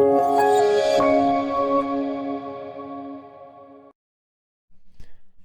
哦。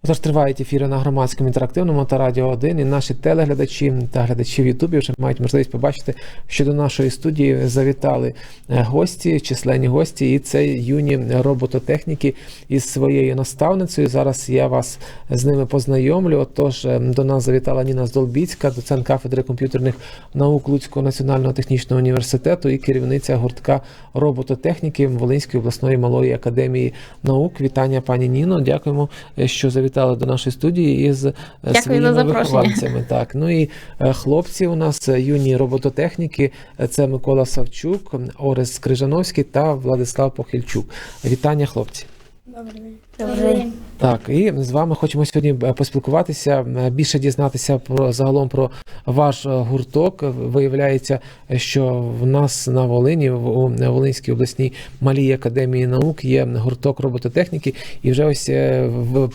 Тож тривають ефіри на громадському інтерактивному та радіо 1, і наші телеглядачі та глядачі в Ютубі вже мають можливість побачити, що до нашої студії завітали е, гості, численні гості, і це юні робототехніки із своєю наставницею. Зараз я вас з ними познайомлю. Отож, е, до нас завітала Ніна Здолбіцька, доцент кафедри комп'ютерних наук Луцького національного технічного університету і керівниця гуртка робототехніки Волинської обласної малої академії наук. Вітання, пані Ніно. Дякуємо, е, що завітали до нашої студії із е, Дякую своїми за вихованцями. Так, ну і е, хлопці у нас е, юні робототехніки. Це Микола Савчук, Орес Крижановський та Владислав Похильчук. Вітання, хлопці. Добрий. Так, і з вами хочемо сьогодні е, поспілкуватися, е, більше дізнатися про загалом про ваш е, гурток. Виявляється, що в нас на Волині, у Волинській обласній малій академії наук, є гурток робототехніки, і вже ось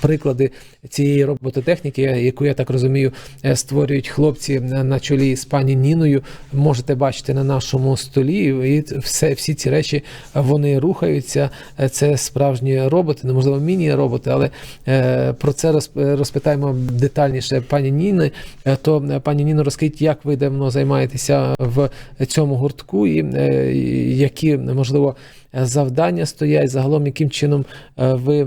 приклади цієї робототехніки, яку я так розумію, створюють хлопці на чолі з пані Ніною. Можете бачити на нашому столі, і все, всі ці речі вони рухаються. Це справжні роботи, неможливо міні-роботи, але е, про це розпитаємо детальніше пані Ніни. Е, То е, пані Ніно, розкажіть, як ви давно займаєтеся в цьому гуртку, і е, які можливо завдання стоять загалом, яким чином е, ви е,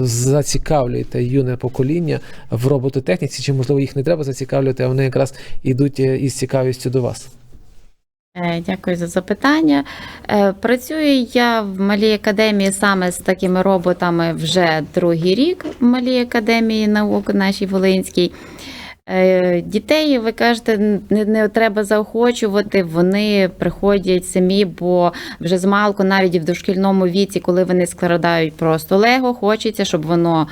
зацікавлюєте юне покоління в робототехніці, чи можливо їх не треба зацікавлювати, а вони якраз йдуть е, із цікавістю до вас. Е, Дякую за запитання. Е, Працюю я в малій академії саме з такими роботами вже другий рік в малій академії наук нашій Волинській. Е, Дітей, ви кажете, не, не треба заохочувати, вони приходять самі, бо вже з малку, навіть в дошкільному віці, коли вони складають просто лего, хочеться, щоб воно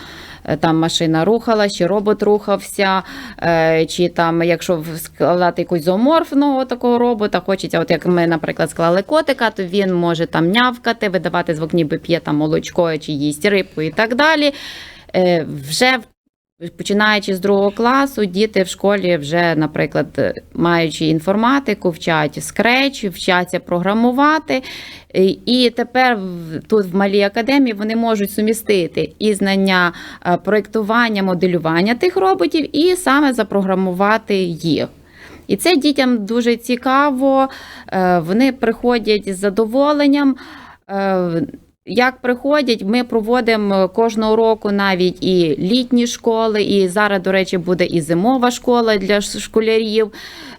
там машина рухалась, чи робот рухався, е, чи там, якщо складати якусь зооморфного такого робота, хочеться, от як ми, наприклад, склали котика, то він може там нявкати, видавати звук, ніби п'є там молочко, чи їсть рибку і так далі. Е, Вже в Починаючи з другого класу, діти в школі вже, наприклад, е, маючи інформатику, вчать скреч, вчаться програмувати. І- тепер тут в малій академії вони можуть сумістити і знання е, проєктування, моделювання тих роботів, і саме запрограмувати їх. І це дітям дуже цікаво. е, Вони приходять з задоволенням. Е, Як приходять, ми проводимо кожного року навіть і літні школи, і зараз, до речі, буде і зимова школа для школярів.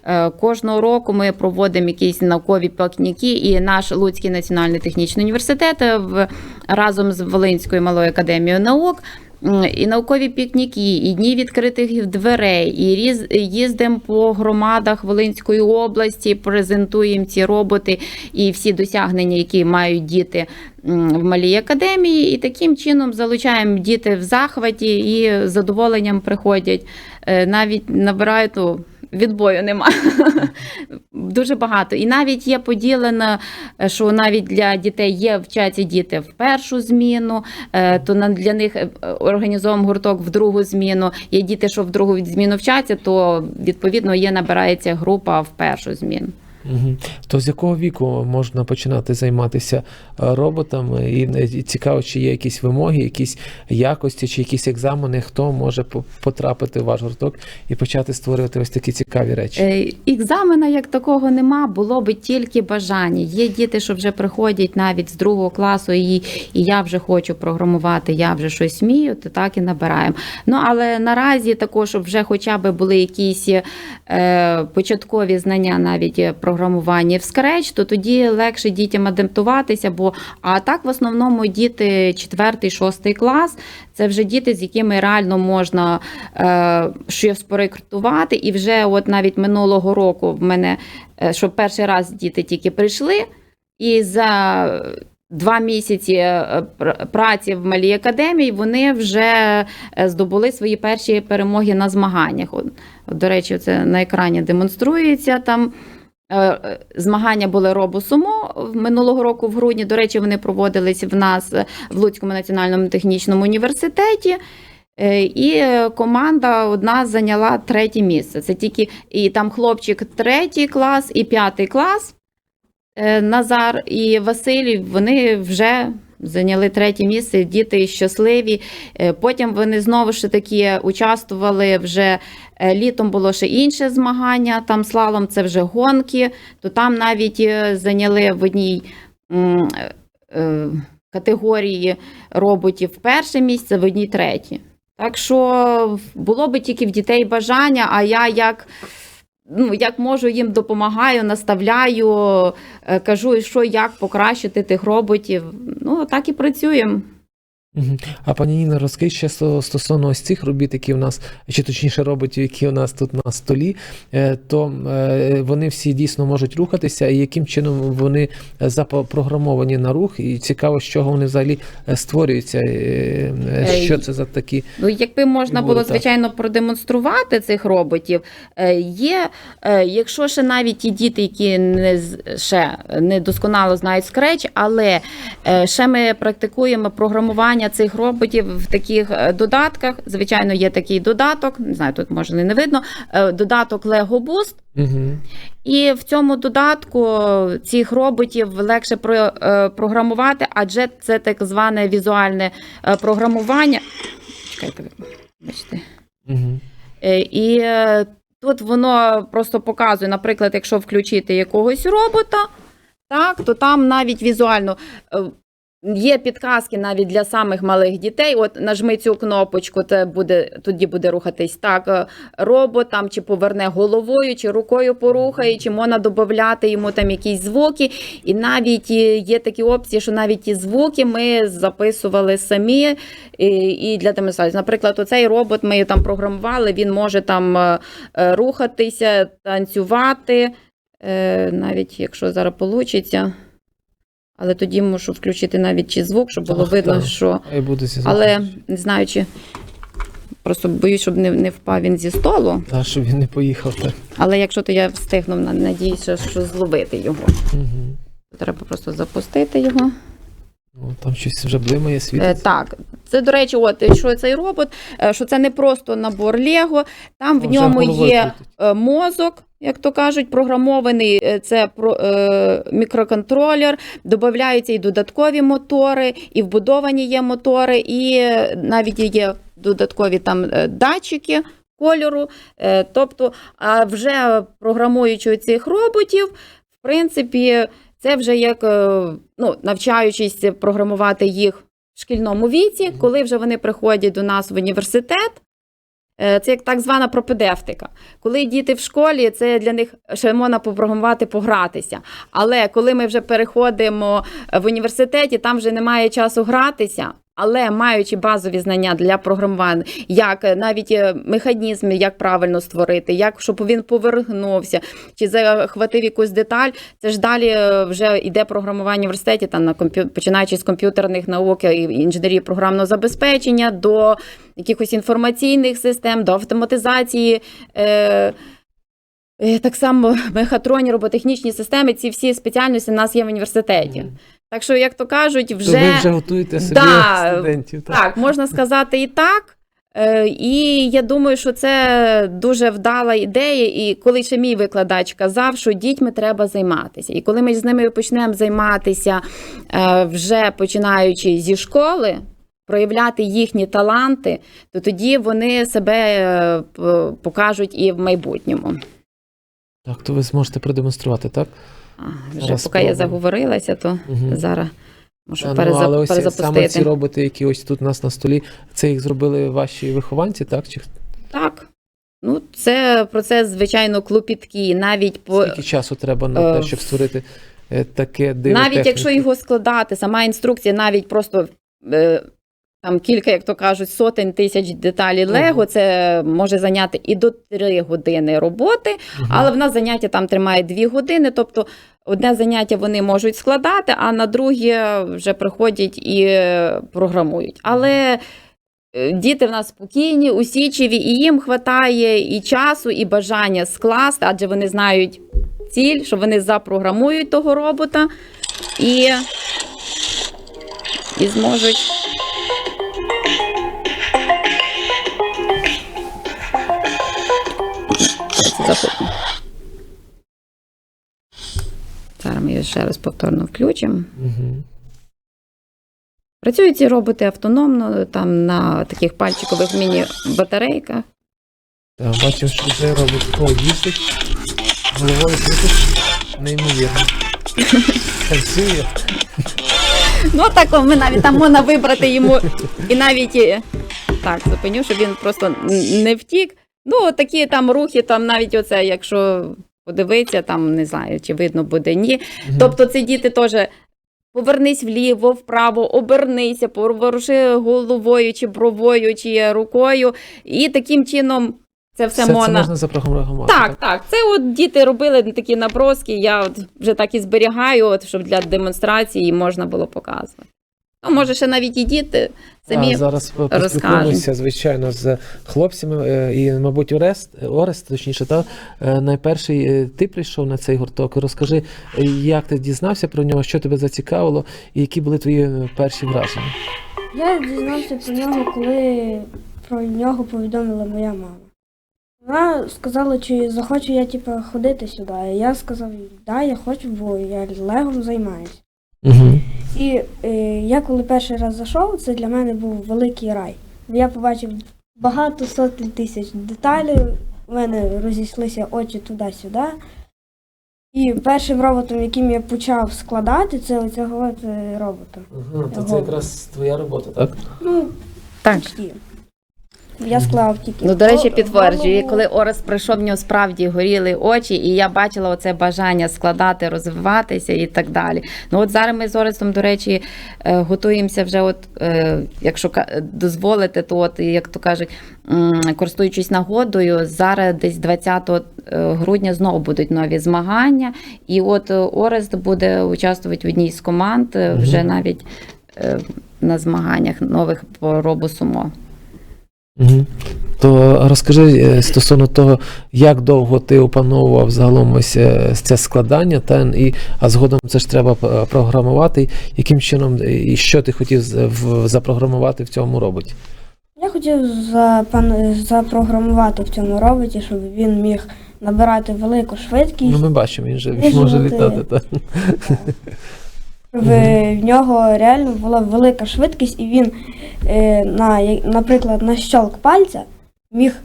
Е, Кожного року ми проводимо якісь наукові пікніки, і наш Луцький національний технічний університет е, разом з Волинською малою академією наук. І наукові пікніки, і дні відкритих дверей, і різ, їздимо по громадах Волинської області, презентуємо ці роботи і всі досягнення, які мають діти в малій академії. І таким чином залучаємо діти в захваті і з задоволенням приходять. Е, Навіть набирають ну, відбою нема. Дуже багато. І навіть є поділено, е, що навіть для дітей є вчаться діти в першу зміну, е, то для них е, організовуємо гурток в другу зміну. Є діти, що в другу зміну вчаться, то відповідно є набирається група в першу зміну. То з якого віку можна починати займатися е, роботами? І е, цікаво, чи є якісь вимоги, якісь якості, чи якісь екзамени, хто може потрапити в ваш гурток і почати створювати ось такі цікаві речі? Е, Екзамена як такого нема, було би тільки бажання. Є діти, що вже приходять навіть з другого класу, і, і я вже хочу програмувати, я вже щось вмію, то так і набираємо. Ну але наразі також, щоб вже хоча б були якісь е, початкові знання навіть е, програмування в Scratch, то тоді легше дітям адаптуватися, бо а так в основному діти 4-6 клас це вже діти, з якими реально можна е, щось проєктувати. І вже от навіть минулого року в мене, е, що перший раз діти тільки прийшли, і за два місяці е, праці в малій академії вони вже е, здобули свої перші перемоги на змаганнях. До речі, це на екрані демонструється там. Е, е, Змагання були робосумо минулого року в грудні. До речі, вони проводились в нас в Луцькому національному технічному університеті. Е, І команда одна зайняла третє місце. Це тільки і там хлопчик третій клас і п'ятий клас. Назар і Василь, вони вже зайняли третє місце, діти щасливі. Е, Потім вони знову ж таки участвували вже е, літом було ще інше змагання, там слалом це вже гонки, то там навіть е, зайняли в одній категорії роботів перше місце, в одній третє. Так що було би тільки в дітей бажання, а я як ну, як можу їм допомагаю, наставляю, е, кажу, що як покращити тих роботів. Ну, так і працюємо. А пані Ніна, розкажіть ще стосовно ось цих робіт, які у нас, чи точніше роботів, які у нас тут на столі, е, то е, вони всі дійсно можуть рухатися, і яким чином вони запрограмовані на рух, і цікаво, з чого вони взагалі е, створюються, що це за такі. Ну, якби можна Було так. звичайно, продемонструвати цих роботів, є, якщо ще навіть ті діти, які не ще не досконало знають Scratch, але ще ми практикуємо програмування цих роботів в таких е, додатках. Звичайно, є такий додаток, не знаю, тут може не видно, е, додаток Lego Boost. Угу. І в цьому додатку цих роботів легше е, програмувати, адже це так зване візуальне програмування. Чекайте, бачите. Угу. І тут воно просто показує, наприклад, якщо включити якогось робота, так, то там навіть візуально є підказки навіть для самих малих дітей. От нажми цю кнопочку, це буде, тоді буде рухатись так. е, Робот там чи поверне головою, чи рукою порухає, чи можна додати йому там якісь звуки. І навіть е, є такі опції, що навіть ті звуки ми записували самі і, для демонстрації. Наприклад, оцей робот ми там програмували, він може там е, рухатися, танцювати, навіть якщо зараз вийде. Але тоді мушу включити навіть чи звук, щоб було Так, видно, так. що. Але не знаю, чи просто боюсь, щоб не, не впав він зі столу. Та, щоб він не поїхав. Так. Але якщо то я встигну, на- надіюся, що зловити його. Угу. Треба просто запустити його. Ну, там щось вже блимає Е, світить. так, це до речі, от що цей робот, е, що це не просто набор Лего, там в ньому є крутить. е, мозок, як то кажуть, програмований е, це про, е, мікроконтролер, додаються і додаткові мотори, і вбудовані є мотори, і е, навіть є додаткові там е, датчики кольору. Е, тобто, а вже програмуючи цих роботів, в принципі, це вже як е, ну, навчаючись програмувати їх в шкільному віці, коли вже вони приходять до нас в університет. е, Це як так звана пропедевтика. Коли діти в школі, це для них ще можна попрограмувати, погратися. Але коли ми вже переходимо в університеті, там вже немає часу гратися. Але маючи базові знання для програмування, як е, навіть е, механізми, як правильно створити, як щоб він повернувся, чи захватив якусь деталь, це ж далі е, вже йде програмування в університеті, там на комп'ю... починаючи з комп'ютерних наук і інженерії програмного забезпечення до якихось інформаційних систем, до автоматизації. Е... Так само мехатронні, роботехнічні системи, ці всі спеціальності у нас є в університеті. Так що, як то кажуть, вже То ви вже готуєте собі Да, студентів. Так. так, можна сказати і так. Е, І я думаю, що це дуже вдала ідея. І коли ще мій викладач казав, що дітьми треба займатися. І коли ми з ними почнемо займатися е, вже починаючи зі школи, проявляти їхні таланти, то тоді вони себе е, покажуть і в майбутньому. так, то ви зможете продемонструвати, так? А, вже поки я заговорилася, то Угу. зараз можу Ну, переза- але ось саме ці роботи, які ось тут у нас на столі, це їх зробили ваші вихованці, так? Чи Так. Ну, це процес, звичайно, клопіткий. Навіть по скільки часу треба на Е, те, щоб створити е, таке диво? навіть якщо його складати, сама інструкція, навіть просто е, там кілька, як то кажуть, сотень тисяч деталей. Лего, це може зайняти і до 3 години роботи, Мгм. але в нас заняття там тримає 2 години. Тобто одне заняття вони можуть складати, а на друге вже приходять і програмують. Але е, діти в нас спокійні, усічиві, і їм вистачає і часу, і бажання скласти, адже вони знають ціль, що вони запрограмують того робота і, і зможуть. Це Зараз ми його ще раз повторно включимо. Угу. Працюють ці роботи автономно, там на таких пальчикових міні-батарейках. Так, бачимо, що вже робить о, їздить. Головою крутить. Неймовірно. Танцює. Ну так ми навіть там можна вибрати йому і навіть так, зупиню, щоб він просто не втік. Ну, такі там рухи, там навіть оце, якщо подивитися, там не знаю, чи видно буде ні. Мгм. Тобто це діти теж повернись вліво, вправо, обернися, поворуши головою, чи бровою, чи рукою. І таким чином це все, Все це можна. можна запрограмувати. Так, так. Це от діти робили такі наброски. Я от вже так і зберігаю, от, щоб для демонстрації можна було показувати. Ну, може, ще навіть і діти самі. А, зараз по- поспілкуємося, звичайно, з хлопцями. е, І, мабуть, Орест, Орест, точніше, та е, найперший е, ти прийшов на цей гурток. Розкажи, як ти дізнався про нього, що тебе зацікавило, і які були твої перші враження? Я дізнався про нього, коли про нього повідомила моя мама. Вона сказала, чи захочу я типу, ходити сюди. Я сказав, да, я хочу, бо я легом займаюся. Угу. І е, я коли перший раз зайшов, це для мене був великий рай. Я побачив багато сотень тисяч деталей, у мене розійшлися очі туди-сюди. І першим роботом, яким я почав складати, це оцього от е, робота. Угу. То це якраз твоя робота, так? Ну, Так. почти. Я склав тільки. Ну, до речі, підтверджую, коли Орес прийшов, в нього справді горіли очі, і я бачила оце бажання складати, розвиватися і так далі. Ну от зараз ми з Оресом, до речі, е, готуємося вже, от е, якщо дозволите, то от як то кажуть, користуючись нагодою, зараз десь 20 грудня знову будуть нові змагання. І от е, Орест буде участвувати в одній з команд е, вже навіть е, на змаганнях нових по робосумо. Угу. То розкажи е, стосовно того, як довго ти опановував загалом ось е, це складання, та і а згодом це ж треба е, програмувати. Яким чином і що ти хотів запрограмувати в цьому роботі? Я хотів запрограмувати в цьому роботі, щоб він міг набирати велику швидкість, Ну, ми бачимо, він же Виживати. може літати. Так. Щоб в нього реально була велика швидкість, і він, е, на, наприклад, на щелк пальця міг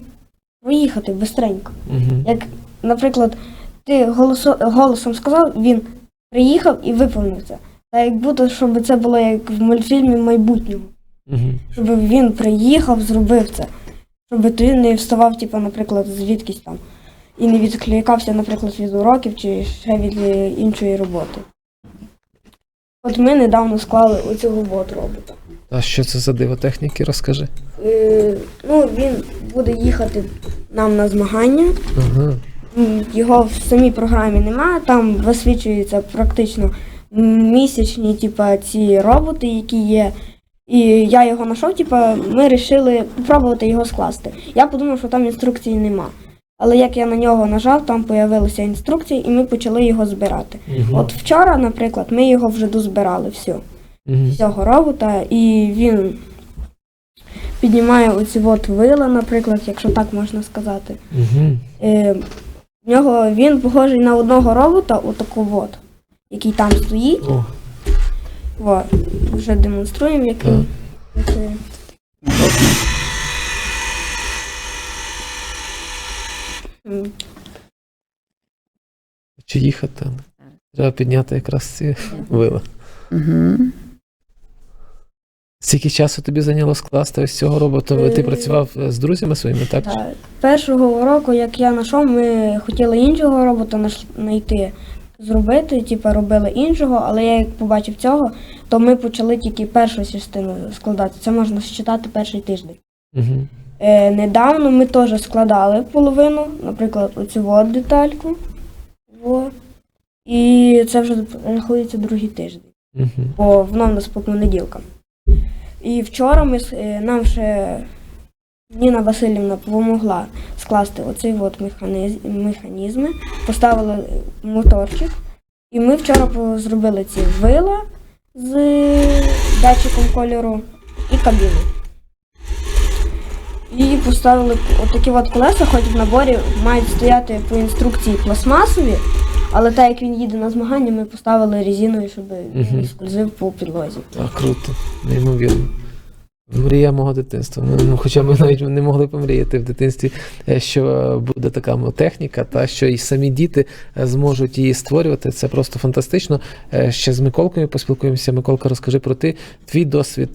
проїхати бистренько. Угу. Як, наприклад, ти голосо... голосом сказав, він приїхав і виповнив це. Та як будто, щоб це було як в мультфільмі майбутнього. Угу. щоб він приїхав, зробив це. Щоб ти не вставав, типу, наприклад, звідкись там. І не відкликався, наприклад, від уроків чи ще від е, іншої роботи. От ми недавно склали оцього вот робота. А що це за диво техніки, розкажи. Е, ну, він буде їхати нам на змагання. Ага. М, Його в самій програмі немає, там висвічуються практично місячні, типа, ці роботи, які є. І я його знайшов, типа, ми вирішили спробувати його скласти. Я подумав, що там інструкції нема. Але як я на нього нажав, там з'явилася інструкція, і ми почали його збирати. Угу. От вчора, наприклад, ми його вже дозбирали все, Угу. цього робота, і він піднімає оці от вила, наприклад, якщо так можна сказати. Угу. Е, в нього він похожий на одного робота, отаку от, який там стоїть. О, Во, вже демонструємо, як він працює. М, чи їхати? Треба підняти якраз ці вила. Угу. Скільки часу тобі зайняло скласти ось цього робота? Ти Е, працював е, з друзями своїми, так? та, Першого уроку, як я знайшов, ми хотіли іншого робота знайти, зробити, типу робили іншого, але я як побачив цього, то ми почали тільки першу частину складати. Це можна считати перший тиждень. Угу. Е, недавно ми теж складали половину, наприклад, оцю от детальку. Во. І це вже рахується другий тиждень, Угу. бо воно в нас по понеділкам. І вчора ми, е, нам ще Ніна Васильівна допомогла скласти оцей от механиз, механізми, поставили моторчик. І ми вчора зробили ці вила з датчиком кольору і кабіну. І поставили отакі от колеса, хоч в наборі мають стояти по інструкції пластмасові, Але так як він їде на змагання, ми поставили резиною, щоб він скользив по підлозі. А круто, неймовірно. Мрія мого дитинства. Ми, ну, хоча ми навіть не могли помріяти в дитинстві, е, що буде така техніка, та що і самі діти е, зможуть її створювати. Це просто фантастично. Е, Ще з Миколкою поспілкуємося. Миколка, розкажи про ти, твій досвід,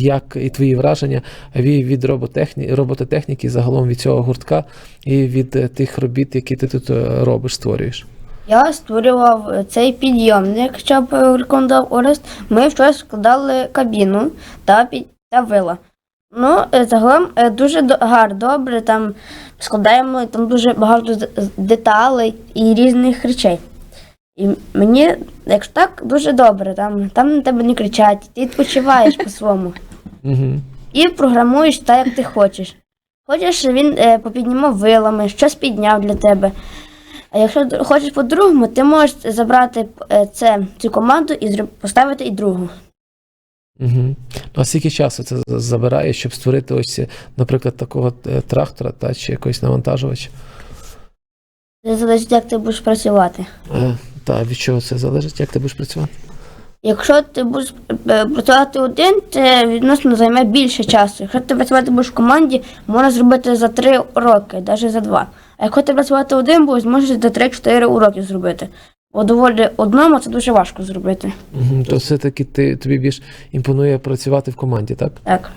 як і твої враження від роботехні, робототехніки, загалом від цього гуртка і від тих робіт, які ти тут робиш, створюєш. Я створював цей підйомник, щоб рекомендував Орест. Ми вчора складали кабіну та, під, та вила. Ну, е, загалом е, дуже гарно, добре. Там складаємо там дуже багато деталей і різних речей. І мені, якщо так, дуже добре. Там, там на тебе не кричать, ти відпочиваєш по-своєму. І програмуєш так, як ти хочеш. Хочеш, він е, попіднімав вилами, щось підняв для тебе. А якщо хочеш по-другому, ти можеш забрати е, це, цю команду і поставити і другу. Угу. Ну, а скільки часу це забирає, щоб створити ось, наприклад, такого е, трактора та чи якогось навантажувача? Це залежить, як ти будеш працювати. Е, та від чого це залежить, як ти будеш працювати? Якщо ти будеш е, працювати один, це відносно займе більше часу. Якщо ти працювати будеш в команді, можна зробити за 3 роки, навіть за 2. А якщо ти працювати один будеш, зможеш за 3-4 уроки зробити. Бо доволі одному це дуже важко зробити. Угу. То все-таки ти, тобі більш імпонує працювати в команді, так? Так.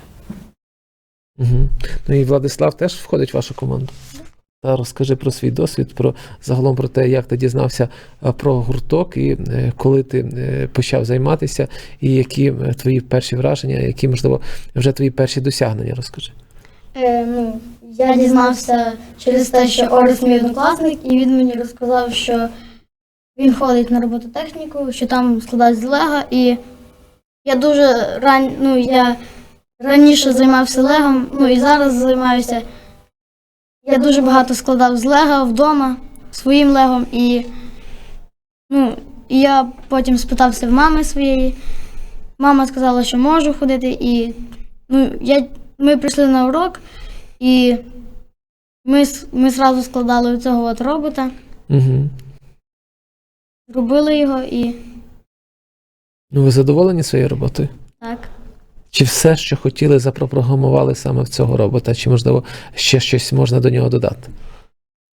Угу. Ну і Владислав теж входить в вашу команду. Та розкажи про свій досвід, про загалом про те, як ти дізнався е, про гурток і е, коли ти е, почав займатися, і які твої перші враження, які, можливо, вже твої перші досягнення, розкажи. Е, ну, я дізнався через те, що Орес мій однокласник, і він мені розказав, що він ходить на робототехніку, що там складають з Лего, і я дуже ран... ну, я раніше займався Легом, ну і зараз займаюся. Я дуже багато складав з Лего вдома своїм Легом, і, ну, я потім спитався в мами своєї. Мама сказала, що можу ходити, і ну, я, ми прийшли на урок, і ми, ми зразу складали цього от робота, Угу. Робили його і Ну, ви задоволені своєю роботою? так. Чи все, що хотіли, запрограмували саме в цього робота, чи можливо ще щось можна до нього додати?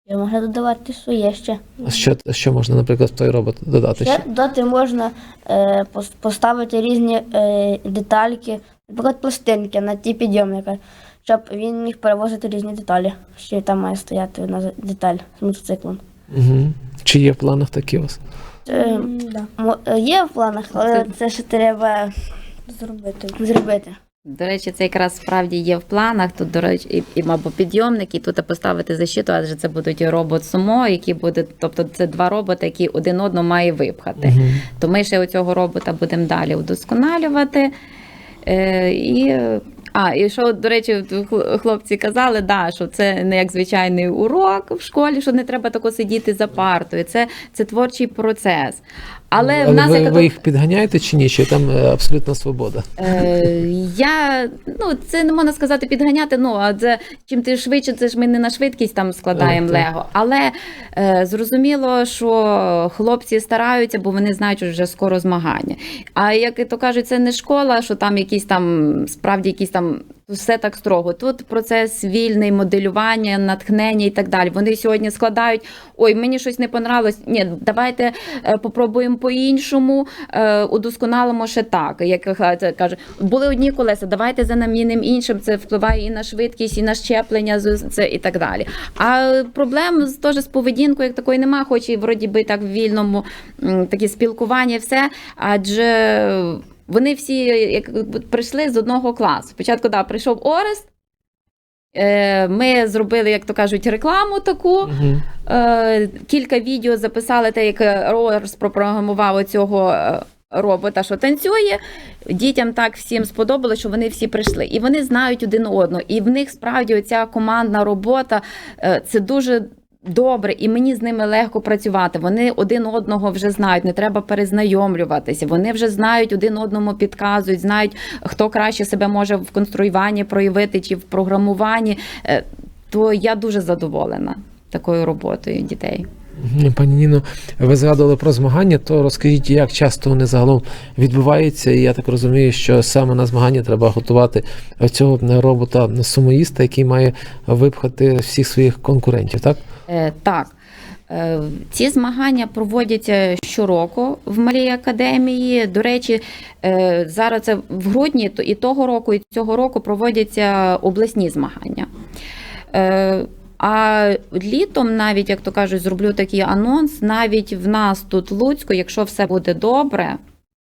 Я можна додавати своє ще. А Що, що можна, наприклад, в той робот додати? Ще Ще? додати можна е, пос- поставити різні е, детальки, наприклад, пластинки на ті підйомники, щоб він міг перевозити різні деталі. Ще там має стояти одна деталь з мотоциклом. Угу. Чи є в планах такі у вас? Е, Да, е, є в планах, але це ще треба зробити. зробити. До речі, це якраз справді є в планах. Тут, до речі, і, і або підйомник, і тут поставити защиту, адже це будуть робот сумо, які буде, тобто це два роботи, які один одного має випхати. Угу. То ми ще цього робота будемо далі удосконалювати. Е, і, а, і що, до речі, хл- хлопці казали, да, що це не як звичайний урок в школі, що не треба тако сидіти за партою. Це, це творчий процес. Але, в нас ви, як ви їх підганяєте чи ні? Чи там е, абсолютна свобода? Е, я ну це не можна сказати підганяти. Ну а це чим ти швидше, це ж ми не на швидкість там складаємо так. лего. Але е, зрозуміло, що хлопці стараються, бо вони знають, що вже скоро змагання. А як то кажуть, це не школа, що там якісь там справді якісь там. Все так строго. Тут процес вільний, моделювання, натхнення і так далі. Вони сьогодні складають: ой, мені щось не понравилось. Ні, давайте е, попробуємо по-іншому, е, удосконалимо ще так. Як це каже, були одні колеса, давайте замінимо іншим. Це впливає і на швидкість, і на щеплення, це і так далі. А проблем з теж з поведінкою як такої нема, хоч і вроді би так в вільному такі спілкування, все. Адже вони всі як прийшли з одного класу. Спочатку да, прийшов Орест. е, Ми зробили, як то кажуть, рекламу таку. Угу. Е, Кілька відео записали те, як Рорс пропрограмував цього робота, що танцює. Дітям так всім сподобалося, що вони всі прийшли. І вони знають один одного. І в них справді оця командна робота е, це дуже. Добре, і мені з ними легко працювати. Вони один одного вже знають, не треба перезнайомлюватися. Вони вже знають один одному підказують, знають, хто краще себе може в конструюванні проявити чи в програмуванні. Е, То я дуже задоволена такою роботою дітей. Пані Ніно, ви згадували про змагання, то розкажіть, як часто вони загалом відбуваються, і я так розумію, що саме на змагання треба готувати цього робота сумоїста, який має випхати всіх своїх конкурентів, так? Е, Так. Е, Ці змагання проводяться щороку в малій академії. До речі, е, зараз це в грудні і того року, і цього року проводяться обласні змагання. А літом, навіть як то кажуть, зроблю такий анонс. Навіть в нас тут в Луцьку, якщо все буде добре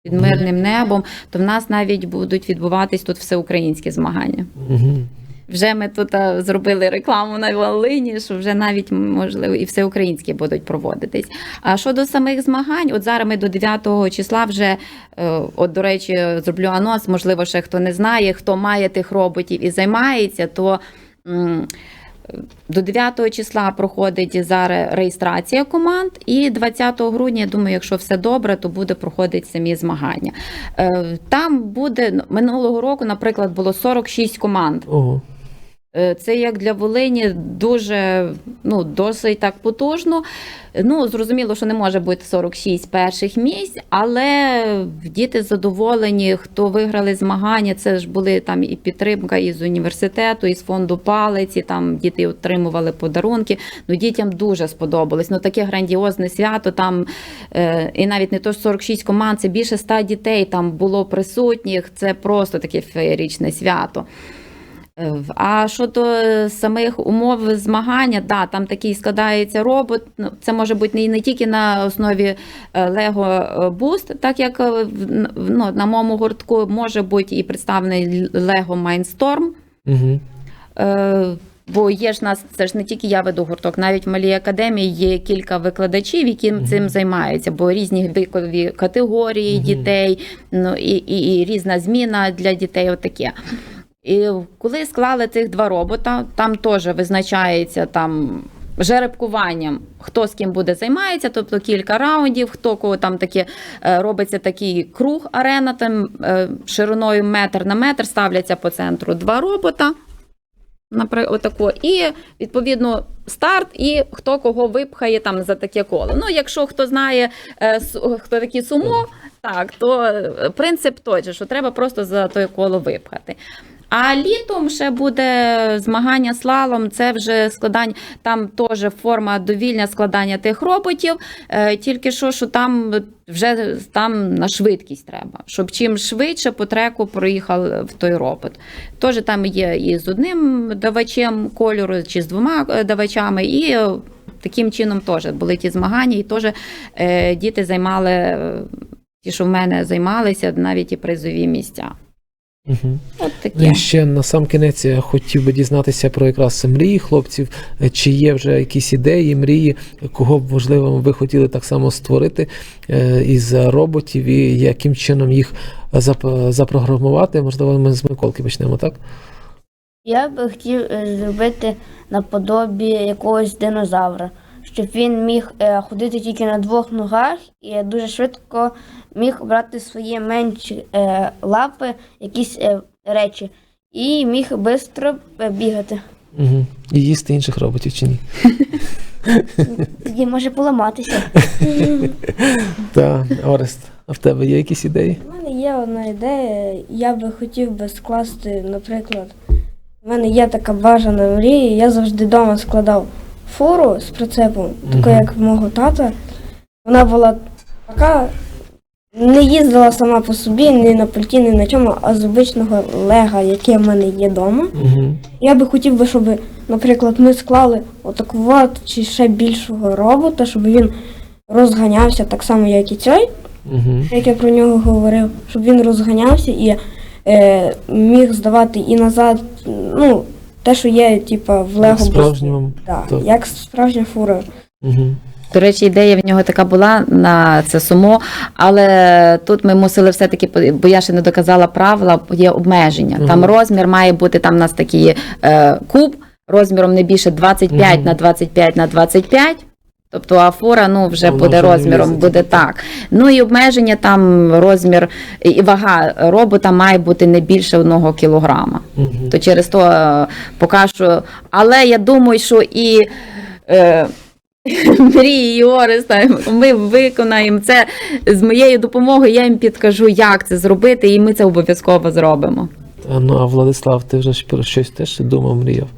під мирним небом, то в нас навіть будуть відбуватись тут всеукраїнські змагання. Вже ми тут зробили рекламу на Волині, що вже навіть можливо і всеукраїнські будуть проводитись. А щодо самих змагань, от зараз ми до 9 числа вже, е, от до речі, зроблю анонс. Можливо, ще хто не знає, хто має тих роботів і займається, то. До 9 числа проходить зараз реєстрація команд, і 20 грудня, я думаю, якщо все добре, то буде проходити самі змагання. Е, Там буде ну, минулого року, наприклад, було 46 команд. Ого. Е, Це як для Волині дуже ну, досить так потужно. Ну, зрозуміло, що не може бути 46 перших місць, але діти задоволені, хто виграли змагання. Це ж були там і підтримка із університету, із фонду палиці. Там діти отримували подарунки. Ну, дітям дуже сподобалось. Ну, таке грандіозне свято. Там е, і навіть не то ж 46 команд, це більше 100 дітей там було присутніх. Це просто таке феєричне свято. Е, А щодо самих умов змагання, да, там такий складається робот. Ну, Це може бути не, тільки на основі е, Lego Boost, так як е, ну, на моєму гуртку може бути і представлений Lego Mindstorm. Угу. Е, Бо є ж нас, це ж не тільки я веду гурток, навіть в малій академії є кілька викладачів, які цим займаються, бо різні вікові категорії Мгм. дітей, ну і, і, і різна зміна для дітей. Отаке. І коли склали цих два робота, там теж визначається там. Жеребкуванням, хто з ким буде займається, тобто кілька раундів, хто кого там таке е, робиться такий круг арена, там е, шириною метр на метр ставляться по центру два робота. Наприклад, отако. І відповідно старт, і хто кого випхає там за таке коло. Ну, якщо хто знає, е, хто такі сумо, так, то принцип той же, що треба просто за те коло випхати. А літом ще буде змагання слалом, це вже складання, там теж форма довільне складання тих роботів, е, тільки що, що там вже там на швидкість треба, щоб чим швидше по треку проїхав в той робот. Теж там є і з одним давачем кольору, чи з двома е, давачами, і е, таким чином теж були ті змагання, і теж е, діти займали, е, ті, що в мене займалися, навіть і призові місця. Угу. От таке. і ще на сам кінець я хотів би дізнатися про якраз мрії хлопців. Е, Чи є вже якісь ідеї, мрії, кого б можливо ви хотіли так само створити е, із роботів, і яким чином їх запрограмувати? Можливо, ми з Миколки почнемо, так? Я би хотів е, зробити наподобі якогось динозавра, щоб він міг е, ходити тільки на двох ногах і дуже швидко міг брати свої менші е, лапи якісь е, речі, і міг швидко бігати. Угу. І їсти інших роботів чи ні? Тоді може поламатися. Так, Орест, а в тебе є якісь ідеї? У мене є одна ідея. Я би хотів би скласти, наприклад, у мене є така бажана мрія. Я завжди вдома складав фуру з прицепом, таку як в мого тата. Вона була така, не їздила сама по собі, ні на пульті, ні на чому, а з обичного лега, яке в мене є вдома. Я би хотів би, щоб, наприклад, ми склали отаку чи ще більшого робота, щоб він розганявся так само, як і цей, як я про нього говорив, щоб він розганявся і е, міг здавати і назад, ну, те, що є, типа, в Лего. Справжньому. Да, так. як справжня фура. Угу. До речі, ідея в нього така була на це сумо, але тут ми мусили все-таки, по- бо я ще не доказала правила, є обмеження. Угу. Там розмір має бути, там у нас такий е, куб розміром не більше 25 угу. на 25 на 25. Тобто афора ну вже Воно буде вже розміром, буде так. Ну і обмеження там розмір і вага робота має бути не більше одного кілограма. Угу. То через то е, поки що. Але я думаю, що і е, мрії Ореста. Ми виконаємо це з моєю допомогою. Я їм підкажу, як це зробити, і ми це обов'язково зробимо. А, Ну а Владислав, ти вже про щось теж думав, мріяв?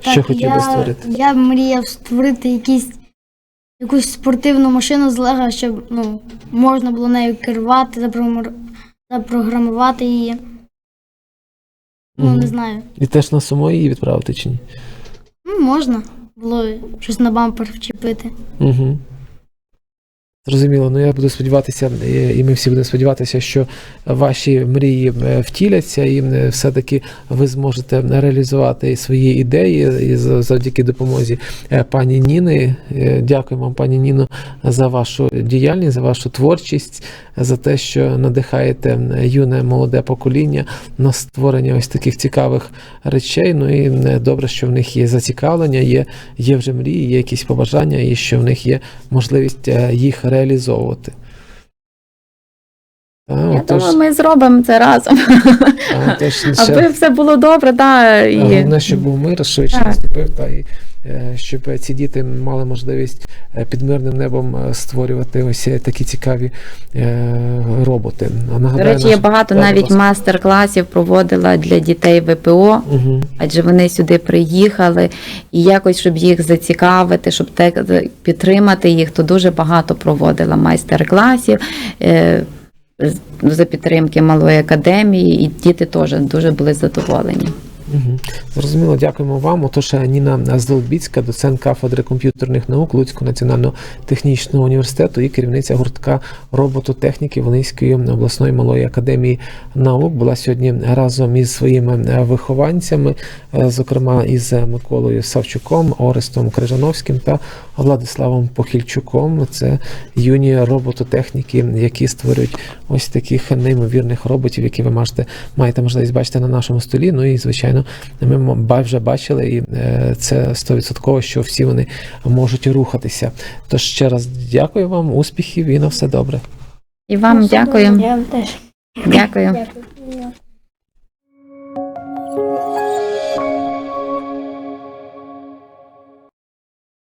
Що хотів би створити? Я мріяв створити якісь, якусь спортивну машину з Лего, щоб ну, можна було нею керувати, запрограмувати її. Ну, угу. не знаю. І теж на само її відправити чи ні? Ну, можна було щось на бампер вчепити. Угу. Зрозуміло, ну я буду сподіватися, е, і ми всі будемо сподіватися, що ваші мрії е, втіляться, і е, все-таки ви зможете реалізувати свої ідеї завдяки допомозі пані Ніни. Дякуємо пані Ніно, за вашу діяльність, за вашу творчість, за те, що надихаєте юне молоде покоління на створення ось таких цікавих речей. Ну і добре, що в них є зацікавлення, є, є вже мрії, є якісь побажання, і що в них є можливість їх реалізовувати. А, Я отож, думаю, ми зробимо це разом, а, отож, ще- аби все було добре. Да, і... Головне, щоб був мир, швидше Так. наступив, та і щоб ці діти мали можливість е, під мирним небом е, створювати ось е, такі цікаві е, роботи. А До нагадаю, речі, я багато навіть ласка. мастер-класів проводила для дітей ВПО. Мгм. Адже вони сюди приїхали, і якось, щоб їх зацікавити, щоб підтримати їх, то дуже багато проводила майстер-класів е, за підтримки малої академії, і діти теж дуже були задоволені. Зрозуміло, дякуємо вам. Отож, е, Ніна Здолбіцька, доцент кафедри комп'ютерних наук Луцького національного технічного університету і керівниця гуртка робототехніки Волинської обласної малої академії наук, була сьогодні разом із своїми е, вихованцями, е, зокрема із Миколою Савчуком, Орестом Крижановським та Владиславом Похильчуком. Це юні робототехніки, які створюють ось таких неймовірних роботів, які ви можете маєте можливість бачити на нашому столі. Ну і звичайно, ми вже бачили, і е, це 100%, що всі вони можуть рухатися. Тож ще раз дякую вам, успіхів і на все добре. І вам дякую. Я теж. Дякую. Дякую.